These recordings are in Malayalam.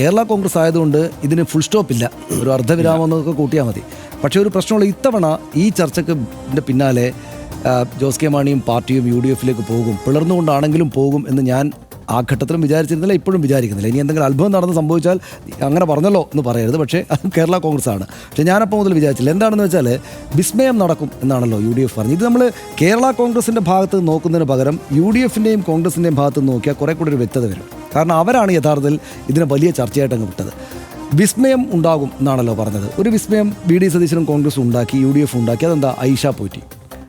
കേരള കോൺഗ്രസ് ആയതുകൊണ്ട് ഇതിന് ഫുൾ സ്റ്റോപ്പ് ഇല്ല. ഒരു അർദ്ധവിരാമം എന്നൊക്കെ കൂട്ടിയാൽ മതി. പക്ഷേ ഒരു പ്രശ്നമുള്ള ഇത്തവണ ഈ ചർച്ചയ്ക്ക് പിന്നാലെ ജോസ് കെ മാണിയും പാർട്ടിയും യു ഡി എഫിലേക്ക് പോകും. പിളർന്നുകൊണ്ടാണെങ്കിലും പോകും എന്ന് ഞാൻ ആ ഘട്ടത്തിലും വിചാരിച്ചിരുന്നില്ല ഇപ്പോഴും വിചാരിക്കുന്നില്ല. ഇനി എന്തെങ്കിലും അത്ഭുതം നടന്ന് സംഭവിച്ചാൽ അങ്ങനെ പറഞ്ഞല്ലോ എന്ന് പറയരുത്. പക്ഷേ അത് കേരള കോൺഗ്രസ് ആണ് പക്ഷേ ഞാനപ്പോൾ മുതൽ വിചാരിച്ചില്ല. എന്താണെന്ന് വെച്ചാൽ വിസ്മയം നടക്കും എന്നാണല്ലോ യു ഡി എഫ് പറഞ്ഞത്. ഇത് നമ്മൾ കേരള കോൺഗ്രസിന്റെ ഭാഗത്ത് നോക്കുന്നതിന് പകരം യു ഡി എഫിന്റെയും കോൺഗ്രസിന്റെയും ഭാഗത്ത് നോക്കിയാൽ കുറേ കൂടി ഒരു വ്യക്തത വരും. കാരണം അവരാണ് യഥാർത്ഥത്തിൽ ഇതിനെ വലിയ ചർച്ചയായിട്ട് അങ്ങ് വിട്ടത്. വിസ്മയം ഉണ്ടാകും എന്നാണല്ലോ പറഞ്ഞത്. ഒരു വിസ്മയം ബി ഡി സതീശനും കോൺഗ്രസ് ഉണ്ടാക്കി യു ഡി എഫ് ഉണ്ടാക്കി. അതെന്താ? ഐഷ പോറ്റി.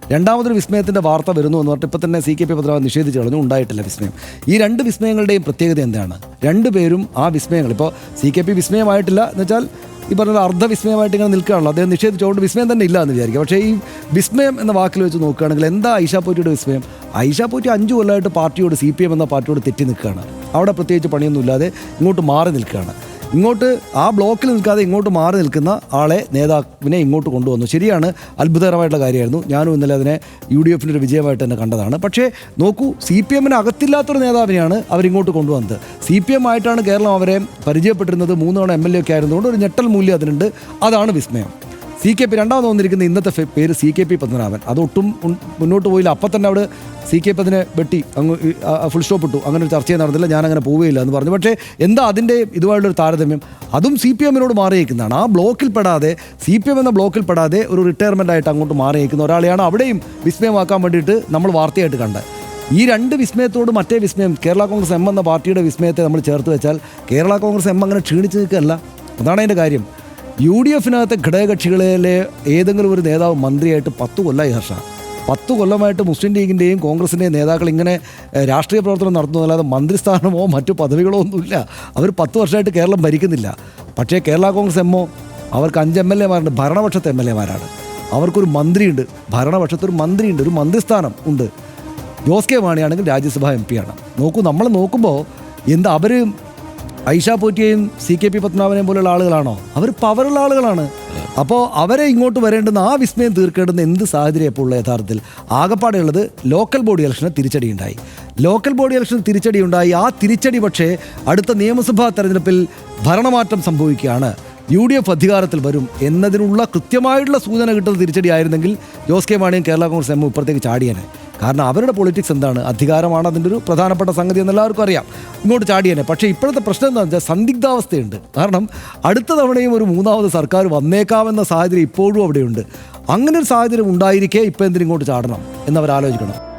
രണ്ടാമതൊരു വിസ്മയത്തിന്റെ വാർത്ത വരുന്നു എന്ന് പറഞ്ഞിട്ട് ഇപ്പം തന്നെ സി കെ പി പത്രാവ് നിഷേധിച്ച് കളഞ്ഞു. ഉണ്ടായിട്ടില്ല വിസ്മയം. ഈ രണ്ട് വിസ്മയങ്ങളുടെയും പ്രത്യേകത എന്താണ്? രണ്ടുപേരും ആ വിസ്മയങ്ങൾ. ഇപ്പോൾ സി കെ പി വിസ്മയമായിട്ടില്ല എന്ന് വെച്ചാൽ ഈ പറഞ്ഞ അർദ്ധവിസ്മയമായിട്ട് അർദ്ധ വിസ്മയമായിട്ട് ഇങ്ങനെ നിൽക്കുകയാണല്ലോ. അദ്ദേഹം നിഷേധിച്ചുകൊണ്ട് വിസ്മയം തന്നെ ഇല്ല എന്ന് വിചാരിക്കുക. പക്ഷേ ഈ വിസ്മയം എന്ന വാക്കിൽ വെച്ച് നോക്കുകയാണെങ്കിൽ എന്താ ഐഷാ പോറ്റിയുടെ വിസ്മയം? ഐഷാ പോറ്റി അഞ്ചു കൊല്ലമായിട്ട് പാർട്ടിയോട് സി പി എം എന്ന പാർട്ടിയോട് തെറ്റി നിൽക്കുകയാണ്. അവിടെ പ്രത്യേകിച്ച് പണിയൊന്നുമില്ലാതെ ഇങ്ങോട്ട് മാറി നിൽക്കുകയാണ്. ഇങ്ങോട്ട് ആ ബ്ലോക്കിൽ നിൽക്കാതെ ഇങ്ങോട്ട് മാറി നിൽക്കുന്ന ആളെ നേതാവിനെ ഇങ്ങോട്ട് കൊണ്ടുവന്നു. ശരിയാണ് അത്ഭുതകരമായിട്ടുള്ള കാര്യമായിരുന്നു. ഞാനും ഇന്നലെ അതിനെ യു ഡി എഫിന്റെ ഒരു വിജയമായിട്ട് തന്നെ കണ്ടതാണ്. പക്ഷേ നോക്കൂ സി പി എമ്മിന് അകത്തില്ലാത്തൊരു നേതാവിനെയാണ് അവരിങ്ങോട്ട് കൊണ്ടുവന്നത്. സി പി എം ആയിട്ടാണ് കേരളം അവരെ പരിചയപ്പെട്ടിരുന്നത്. മൂന്ന് തവണ എം എൽ എ ഒക്കെ ആയിരുന്നുകൊണ്ട് ഒരു ഞെട്ടൽ മൂല്യം അതിനുണ്ട്. അതാണ് വിസ്മയം. സി കെ പി രണ്ടാമത് വന്നിരിക്കുന്ന ഇന്നത്തെ പേര് സി കെ പി പത്മനാഭൻ. അതൊട്ടും മുന്നോട്ട് പോയില്ല. അപ്പം തന്നെ അവിടെ സി കെ പി അതിനെ വെട്ടി അങ്ങ് ഫുൾ സ്റ്റോപ്പ് ഇട്ടു. അങ്ങനെ ഒരു ചർച്ചയെ നടന്നില്ല. ഞാൻ അങ്ങനെ പോവുകയില്ല എന്ന് പറഞ്ഞു. പക്ഷേ എന്താ അതിന്റെ ഇതുമായിട്ടുള്ളൊരു താരതമ്യം? അതും സി പി എമ്മിനോട് മാറിയേക്കുന്നതാണ്. ആ ബ്ലോക്കിൽ പെടാതെ സി പി എം എന്ന ബ്ലോക്കിൽ പെടാതെ ഒരു റിട്ടയർമെന്റ് ആയിട്ട് അങ്ങോട്ട് മാറിയേക്കുന്ന ഒരാളെയാണ് അവിടെയും വിസ്മയമാക്കാൻ വേണ്ടിയിട്ട് നമ്മൾ വാർത്തയായിട്ട് കണ്ടത്. ഈ രണ്ട് വിസ്മയത്തോട് മറ്റേ വിസ്മയം കേരള കോൺഗ്രസ് എം എന്ന പാർട്ടിയുടെ വിസ്മയത്തെ നമ്മൾ ചേർത്ത് വെച്ചാൽ കേരള കോൺഗ്രസ് എം അങ്ങനെ ക്ഷീണിച്ച് നിൽക്കുകയല്ല. അതാണ് അതിന്റെ കാര്യം. യു ഡി എഫിനകത്തെ ഘടകകക്ഷികളിലെ ഏതെങ്കിലും ഒരു നേതാവ് മന്ത്രിയായിട്ട് പത്ത് കൊല്ലമായി ഹർഷ. പത്ത് കൊല്ലമായിട്ട് മുസ്ലിം ലീഗിന്റെയും കോൺഗ്രസിന്റെയും നേതാക്കൾ ഇങ്ങനെ രാഷ്ട്രീയ പ്രവർത്തനം നടത്തുന്നതല്ലാതെ മന്ത്രിസ്ഥാനമോ മറ്റു പദവികളോ ഒന്നുമില്ല. അവർ പത്ത് വർഷമായിട്ട് കേരളം ഭരിക്കുന്നില്ല. പക്ഷേ കേരള കോൺഗ്രസ് എമ്മോ അവർക്ക് അഞ്ച് എം എൽ എമാരുണ്ട്. ഭരണപക്ഷത്തെ എം എൽ എമാരാണ്. അവർക്കൊരു മന്ത്രിയുണ്ട്. ഭരണപക്ഷത്ത് ഒരു മന്ത്രിയുണ്ട്. ഒരു മന്ത്രിസ്ഥാനം ഉണ്ട്. ജോസ് കെ മാണിയാണെങ്കിൽ രാജ്യസഭാ എം പിയാണ് നോക്കൂ നമ്മൾ നോക്കുമ്പോൾ എന്താ അവർ ഐഷ പോറ്റിയെയും സി കെ പി പത്മനാഭനെയും പോലുള്ള ആളുകളാണോ? അവർ പവറുള്ള ആളുകളാണ്. അപ്പോൾ അവരെ ഇങ്ങോട്ട് വരേണ്ടുന്ന ആ വിസ്മയം തീർക്കേണ്ടുന്ന എന്ത് സാഹചര്യം ഇപ്പോൾ ഉള്ള യഥാർത്ഥത്തിൽ? ആകപ്പാടെയുള്ളത് ലോക്കൽ ബോഡി ഇലക്ഷന് തിരിച്ചടി ഉണ്ടായി. ലോക്കൽ ബോഡി ഇലക്ഷന് തിരിച്ചടി ഉണ്ടായി. ആ തിരിച്ചടി പക്ഷേ അടുത്ത നിയമസഭാ തെരഞ്ഞെടുപ്പിൽ ഭരണമാറ്റം സംഭവിക്കുകയാണ്. യു ഡി എഫ് അധികാരത്തിൽ വരും എന്നതിനുള്ള കൃത്യമായിട്ടുള്ള സൂചന കിട്ടുന്ന തിരിച്ചടി ആയിരുന്നെങ്കിൽ ജോസ് കെ മാണിയും കേരള കോൺഗ്രസ് എമ്മും ഇപ്പുറത്തേക്ക് ചാടിയനെ. കാരണം അവരുടെ പൊളിറ്റിക്സ് എന്താണ്? അധികാരമാണ് അതിന്റെ ഒരു പ്രധാനപ്പെട്ട സംഗതി എന്ന് എല്ലാവർക്കും അറിയാം. ഇങ്ങോട്ട് ചാടിയനെ പക്ഷേ ഇപ്പോഴത്തെ പ്രശ്നം എന്താണെന്ന് വെച്ചാൽ സന്ദിഗ്ധാവസ്ഥയുണ്ട്. കാരണം അടുത്ത തവണയും ഒരു മൂന്നാമത് സർക്കാർ വന്നേക്കാമെന്ന സാഹചര്യം ഇപ്പോഴും അവിടെയുണ്ട്. അങ്ങനെ ഒരു സാഹചര്യം ഉണ്ടായിരിക്കേ ഇപ്പോൾ എന്തിനും ഇങ്ങോട്ട് ചാടണം എന്നവർ ആലോചിക്കണം